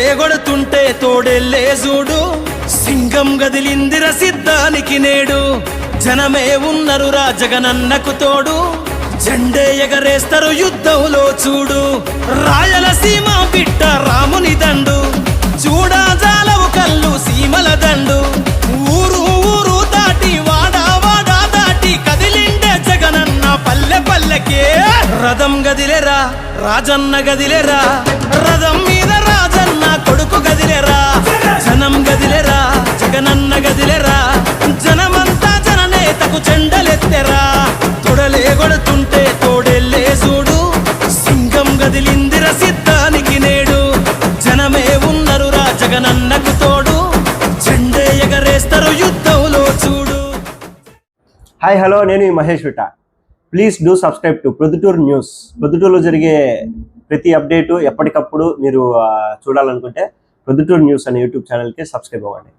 తొడలే కొడుతుంటే తోడెల్లే చూడు. సింగం గదిలిందిర సిద్ధానికి నేడు. జనమే ఉన్నరు రా జగనన్నకు తోడు. జెండే ఎగరేస్తారు యుద్ధంలో చూడు. రాయలసీమ బిడ్డ రాముని దండు. చూడా జాలవు కళ్ళు సీమల దండు. ఊరు ఊరు దాటి వాడా వాడా దాటి కదిలిండే జగనన్న పల్లె. పల్లెకే రథం గదిలేరా రాజన్న గదిలేరా రథం మీద రాజన్న కొడుకు గదిలేరా జనం గదిలేరా జగనన్న గదిలేరా జనమంతా జననేతకు చెండలెత్తెరా. తొడలే కొడుతుంటే తోడెల్లే చూడు సింగం గదిలిందిర సిద్ధానికి నేడు. జనమే ఉన్నరు రా జగనన్నకు తోడు చెండే ఎగరేస్తారు యుద్ధంలో చూడు. హాయ్ హలో నేను మీ Mahesh విట please do subscribe to Proddatur news ప్రొద్దుటూరులో జరిగే ప్రతి అప్డేటు ఎప్పటికప్పుడు మీరు చూడాలనుకుంటే ప్రొద్దుటూరు న్యూస్ అనే యూట్యూబ్ ఛానల్కి సబ్స్క్రైబ్ అవ్వండి.